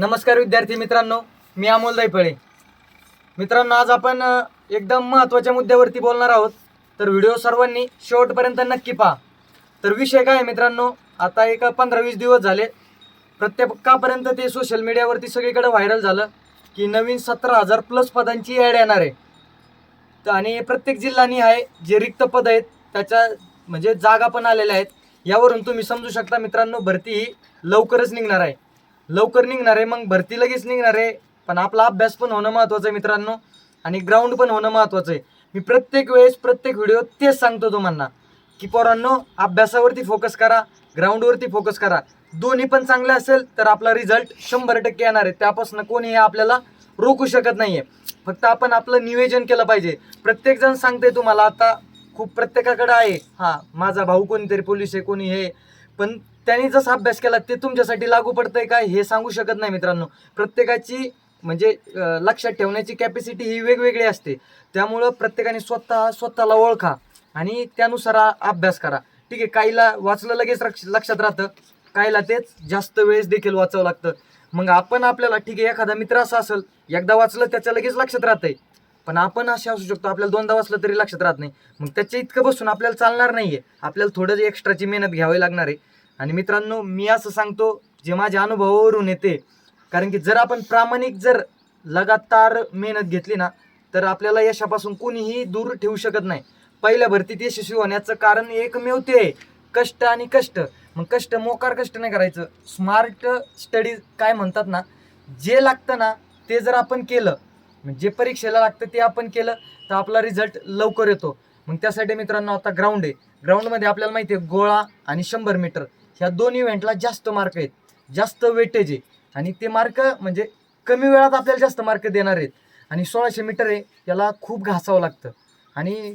नमस्कार विद्यार्थी मित्रांनो मी अमोल दैपळे मित्रांनो आज आपण एकदम महत्त्वाच्या मुद्द्यावरती बोलणार आहोत. तर व्हिडिओ सर्वांनी शेवटपर्यंत नक्की पहा. तर विषय काय मित्रांनो आता एक पंधरा वीस दिवस झाले. प्रत्येकापर्यंत ते सोशल मीडियावरती सगळीकडे व्हायरल झालं की नवीन सतरा हजार प्लस पदांची ॲड येणार आहे. तर आणि प्रत्येक जिल्हानी आहे जे रिक्त पद आहेत त्याच्या म्हणजे जागा पण आलेल्या आहेत. यावरून तुम्ही समजू शकता मित्रांनो भरती ही लवकरच निघणार आहे. लवकर निघणार आहे मग भरती लगेच निघणार. आहे पण आपला अभ्यास पण होणं महत्त्वाचं आहे मित्रांनो. आणि ग्राउंड पण होणं महत्त्वाचं आहे. मी प्रत्येक वेळेस प्रत्येक व्हिडिओ तेच सांगतो तुम्हाला की पोरांनो अभ्यासावरती फोकस करा ग्राउंडवरती फोकस करा. दोन्ही पण चांगले असेल तर आपला रिझल्ट शंभर टक्के येणार आहे. त्यापासून कोणीही आपल्याला रोखू शकत नाही आहे फक्त आपण आपलं नियोजन केलं पाहिजे. प्रत्येकजण सांगते तुम्हाला आता खूप प्रत्येकाकडे आहे. हां माझा भाऊ कोणीतरी पोलीस आहे कोणी हे. पण त्यांनी जसा अभ्यास केला ते तुमच्यासाठी लागू पडतंय का हे सांगू शकत नाही मित्रांनो. प्रत्येकाची म्हणजे लक्षात ठेवण्याची कॅपॅसिटी ही वेगवेगळी असते. त्यामुळं प्रत्येकाने स्वतः स्वतःला ओळखा आणि त्यानुसार अभ्यास करा. ठीक आहे काहीला वाचलं लगेच लक्षात राहतं. काहीला तेच जास्त वेळेस देखील वाचावं लागतं. मग आपण आपल्याला ठीक आहे एखादा मित्र असा असेल एकदा वाचलं त्याच्या लगेच लक्षात राहतंय. पण आपण असे असू शकतो आपल्याला दोनदा वाचलं तरी लक्षात राहत नाही. मग त्याच्या इतकं बसून आपल्याला चालणार नाहीये. आपल्याला थोडं एक्स्ट्राची मेहनत घ्यावी लागणार आहे. आणि मित्रांनो मी असं सांगतो जे माझ्या अनुभवावरून येते कारण की जर आपण प्रामाणिक जर लगातार मेहनत घेतली ना तर आपल्याला यशापासून कोणीही दूर ठेवू शकत नाही. पहिल्या भरतीत यशस्वी होण्याचं कारण एकमेव ते आहे, कष्ट आणि कष्ट. मग कष्ट मोकार कष्ट नाही करायचं. स्मार्ट स्टडी काय म्हणतात ना जे लागतं ना ते जर आपण केलं म्हणजे जे परीक्षेला लागतं ते आपण केलं तर आपला रिझल्ट लवकर येतो. मग त्यासाठी मित्रांनो आता ग्राउंड आहे. ग्राउंडमध्ये आपल्याला माहिती आहे गोळा आणि शंभर मीटर ह्या दोन इव्हेंटला जास्त मार्क आहेत. जास्त वेटेज आहे. आणि ते मार्क म्हणजे कमी वेळात आपल्याला जास्त मार्क देणार आहेत. आणि सोळाशे मीटर आहे याला खूप घासावं लागतं. आणि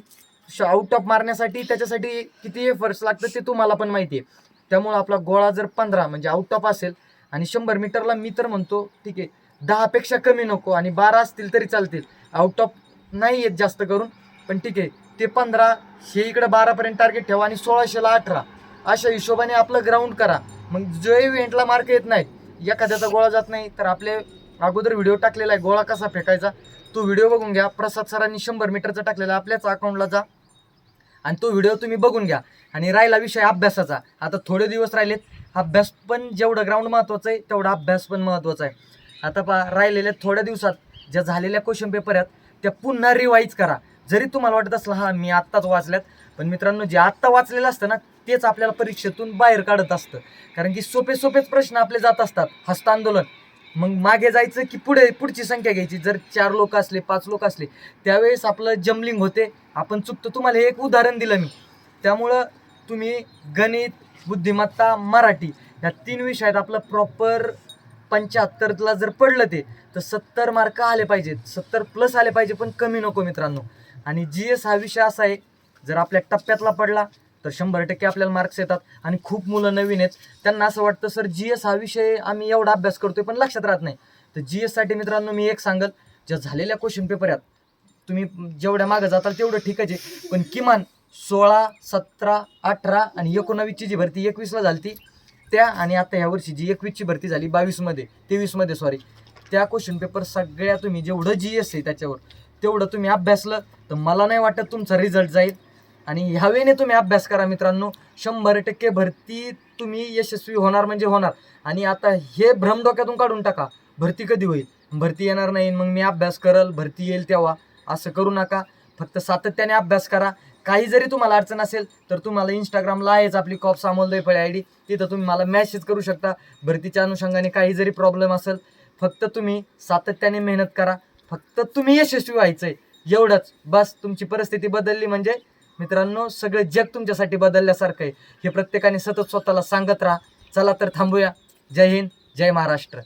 आउट ऑफ मारण्यासाठी त्याच्यासाठी किती एफर्ट्स लागतं ते तुम्हाला पण माहिती आहे. त्यामुळं आपला गोळा जर पंधरा म्हणजे आउट ऑफ असेल आणि शंभर मीटरला मी तर म्हणतो ठीक आहे दहापेक्षा कमी नको आणि बारा असतील तरी चालतील. आउट ऑफ नाही येत जास्त करून पण ठीक आहे ते पंधरा हे इकडं बारापर्यंत टार्गेट ठेवा आणि सोळाशेला अठरा. अशा हिशोबाने आपलं ग्राउंड करा. मग जो इव्हेंटला मार्क येत नाही एखाद्याचा गोळा जात नाही तर आपले अगोदर व्हिडिओ टाकलेला आहे गोळा कसा फेकायचा? तो व्हिडिओ बघून घ्या. प्रसाद सरांनी शंभर मीटरचा टाकलेला आपल्याच अकाउंटला जा. आणि तो व्हिडिओ तुम्ही बघून घ्या. आणि राहिला विषय अभ्यासाचा. आता थोडे दिवस राहिलेत. अभ्यास पण जेवढं ग्राउंड महत्त्वाचं आहे तेवढा अभ्यास पण महत्त्वाचा आहे. आता पा राहिलेल्या थोड्या दिवसात ज्या झालेल्या क्वेश्चन पेपर आहेत त्या पुन्हा रिवाईज करा. जरी तुम्हाला वाटत असलं हा मी आत्ताच वाचल्यात. पण मित्रांनो जे आत्ता वाचलेलं असतं ना तेच आपल्याला परीक्षेतून बाहेर काढत असतं. कारण की सोपे सोपेच प्रश्न आपले जात असतात हस्तांदोलन मग मागे जायचं की पुढे पुढची संख्या घ्यायची. जर चार लोक असले पाच लोक असले त्यावेळेस आपलं जमलिंग होते. आपण चुकतो. तुम्हाला हे एक उदाहरण दिलं मी. त्यामुळं तुम्ही गणित बुद्धिमत्ता मराठी या तीन विषयात आपलं प्रॉपर पंच्याहत्तरला जर पडलं ते तर सत्तर मार्क आले पाहिजेत. सत्तर प्लस आले पाहिजे पण कमी नको मित्रांनो. आणि जी एस हा विषय असा आहे जर आपल्या टप्प्यातला पडला तर शंभर टक्के आपल्याला मार्क्स येतात. आणि खूप मुलं नवीन आहेत. त्यांना असं वाटतं सर जी एस हा विषय आम्ही एवढा अभ्यास करतोय पण लक्षात राहत नाही. तर जी एससाठी मित्रांनो मी एक सांगल ज्या झालेल्या क्वेश्चन पेपर आहेत तुम्ही जेवढ्या मागं जाताल तेवढं ठीकच आहे पण किमान सोळा सतरा अठरा आणि एकोणावीसची जी भरती एकवीसला झाली ती त्या आणि आता ह्या वर्षी जी एकवीसची भरती झाली बावीसमध्ये तेवीसमध्ये सॉरी त्या क्वेश्चन पेपर सगळ्या तुम्ही जेवढं जी एस आहे त्याच्यावर तेवढं तुम्ही अभ्यासलं तर मला नाही वाटत तुमचा रिझल्ट जाईल. आणि ह्यावेळेने तुम्ही अभ्यास करा मित्रांनो. शंभर टक्के भरती तुम्ही यशस्वी होणार म्हणजे होणार. आणि आता हे भ्रम डोक्यातून काढून टाका. भरती कधी होईल? भरती येणार नाही मग मी अभ्यास करल भरती येईल तेव्हा. असं करू नका. फक्त सातत्याने अभ्यास करा. काही जरी तुम्हाला अडचण असेल तर तुम्हाला इंस्टाग्रामला आहेच आपली कॉप सामोलदय फळे आय डी. तिथं तुम्ही मला मॅसेज करू शकता. भरतीच्या अनुषंगाने काही जरी प्रॉब्लेम असेल फक्त तुम्ही सातत्याने मेहनत करा. फक्त तुम्ही यशस्वी व्हायचं आहे एवढंच. बस तुमची परिस्थिती बदलली म्हणजे मित्रांनो सगळं जग तुमच्यासाठी बदलल्यासारखं आहे. हे प्रत्येकाने सतत स्वतःला सांगत राहा. चला तर थांबूया. जय हिंद जय महाराष्ट्र.